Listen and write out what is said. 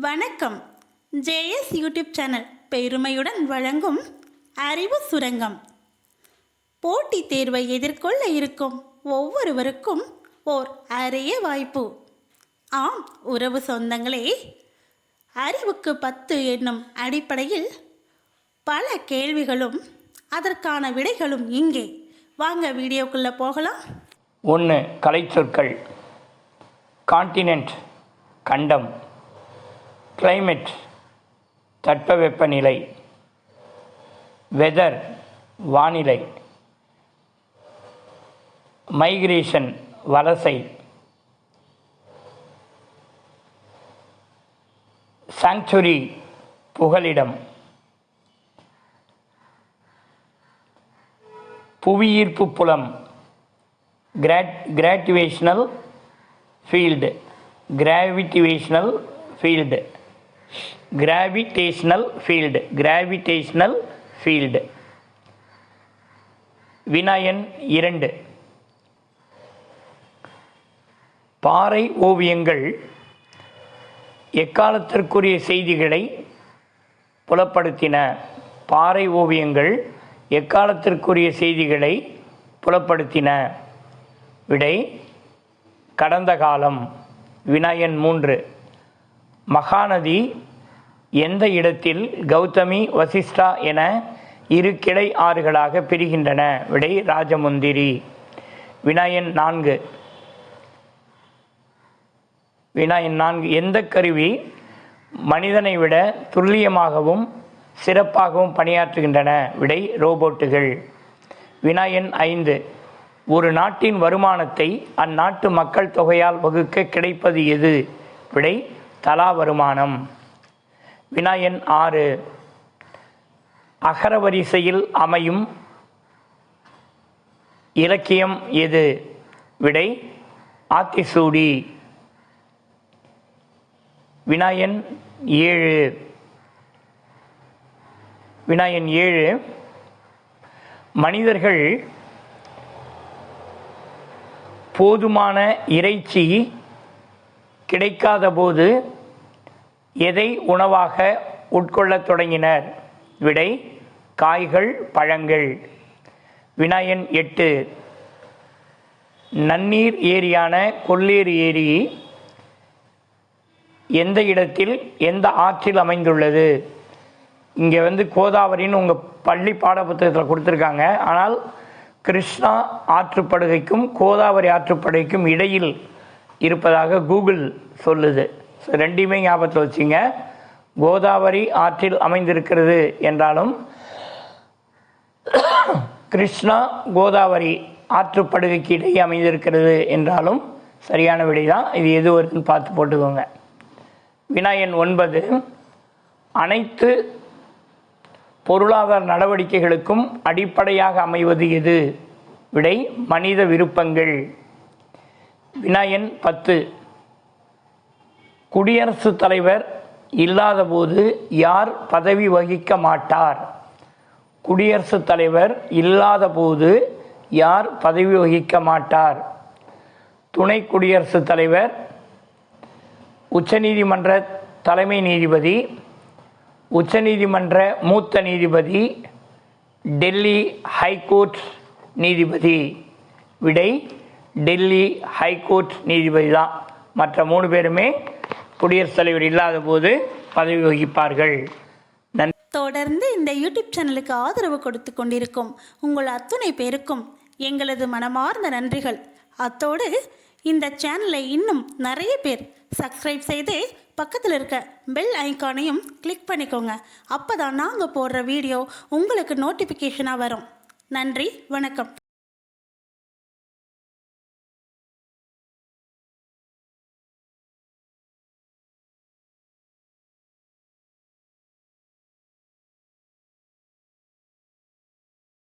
வணக்கம். JS YouTube channel பெருமையுடன் வழங்கும் அறிவு சுரங்கம். போட்டித் தேர்வை எதிர்கொள்ள இருக்கும் ஒவ்வொருவருக்கும் ஓர் அரிய வாய்ப்பு. ஆம் உறவு சொந்தங்களே அறிவுக்கு பத்து என்னும் அடிப்படையில் பல கேள்விகளும் அதற்கான விடைகளும் இங்கே. வாங்க வீடியோக்குள்ளே போகலாம். ஒன்று கலைச்சொற்கள். கான்டினென்ட் கண்டம். கிளைமேட் தட்பவெப்பநிலை. வெதர் வானிலை. மைக்ரேஷன் வலசை. சாங்சுரி புகலிடம். புவியீர்ப்பு புலம். Grad gravitational field gravitational field gravitational field gravitational field வினாயன் இரண்டு. பாறை ஓவியங்கள் எக்காலத்திற்குரிய செய்திகளை புலப்படுத்தின. பாறை ஓவியங்கள் எக்காலத்திற்குரிய செய்திகளை புலப்படுத்தின. விடை கடந்த காலம். வினாயன் மூன்று. மகாநதி எந்த இடத்தில் கௌதமி வசிஷ்டா என இரு கிளை ஆறுகளாக பிரிகின்றன? விடை ராஜமுந்திரி. வினாயன் நான்கு. வினாயன் நான்கு. எந்த கருவி மனிதனை விட துல்லியமாகவும் சிறப்பாகவும் பணியாற்றுகின்றன? விடை ரோபோட்டுகள். வினாயன் ஐந்து. ஒரு நாட்டின் வருமானத்தை அந்நாட்டு மக்கள் தொகையால் வகுக்க கிடைப்பது எது? விடை தலா வருமானம் வினாயன் ஆறு. அகரவரிசையில் அமையும் இலக்கியம் எது? விடை ஆத்திசூடி. வினாயன் ஏழு. வினாயன் ஏழு. மனிதர்கள் போதுமான இறைச்சி கிடைக்காத போது எதை உணவாக உட்கொள்ளத் தொடங்கினர்? விடை காய்கள் பழங்கள். வினாயன் எட்டு. நன்னீர் ஏரியான கொல்லேறு ஏரி எந்த இடத்தில் எந்த ஆற்றில் அமைந்துள்ளது? இங்கே வந்து கோதாவரின்னு உங்கள் பள்ளி பாடப்புத்தகத்தில் கொடுத்துருக்காங்க. ஆனால் கிருஷ்ணா ஆற்றுப்படுகைக்கும் கோதாவரி ஆற்றுப்படுகைக்கும் இடையில் இருப்பதாக கூகுள் சொல்லுது. ஸோ ரெண்டையுமே ஞாபகத்தில் வச்சுங்க. கோதாவரி ஆற்றில் அமைந்திருக்கிறது என்றாலும் கிருஷ்ணா கோதாவரி ஆற்றுப்படுகைக்கு இடையே அமைந்திருக்கிறது என்றாலும் சரியான விடை தான் இது எது வருதுன்னு பார்த்து போட்டுக்கோங்க. வினாயன் ஒன்பது. அனைத்து பொருளாதார நடவடிக்கைகளுக்கும் அடிப்படையாக அமைவது எது? விடை மனித விருப்பங்கள். வினயன் பத்து. குடியரசுத் தலைவர் இல்லாதபோது யார் பதவி வகிக்க மாட்டார்? குடியரசுத் தலைவர் இல்லாதபோது யார் பதவி வகிக்க மாட்டார்? துணை குடியரசுத் தலைவர் உச்சநீதிமன்ற தலைமை நீதிபதி உச்சநீதிமன்ற மூத்த நீதிபதி டெல்லி ஹைகோர்ட் நீதிபதி. விடை டெல்லி ஹைகோர்ட் நீதிபதி தான். மற்ற மூணு பேருமே குடியரசுத் தலைவர் இல்லாத போது பதவி வகிப்பார்கள். தொடர்ந்து இந்த யூடியூப் சேனலுக்கு ஆதரவு கொடுத்து கொண்டிருக்கும் உங்கள் அத்துணை பேருக்கும் எங்களது மனமார்ந்த நன்றிகள். அத்தோடு இந்த சேனலை இன்னும் நிறைய பேர் சப்ஸ்கிரைப் செய்து பக்கத்தில் இருக்க பெல் ஐக்கானையும் கிளிக் பண்ணிக்கோங்க. அப்போ தான் நாங்கள் போடுற வீடியோ உங்களுக்கு நோட்டிஃபிகேஷனாக வரும். நன்றி வணக்கம்.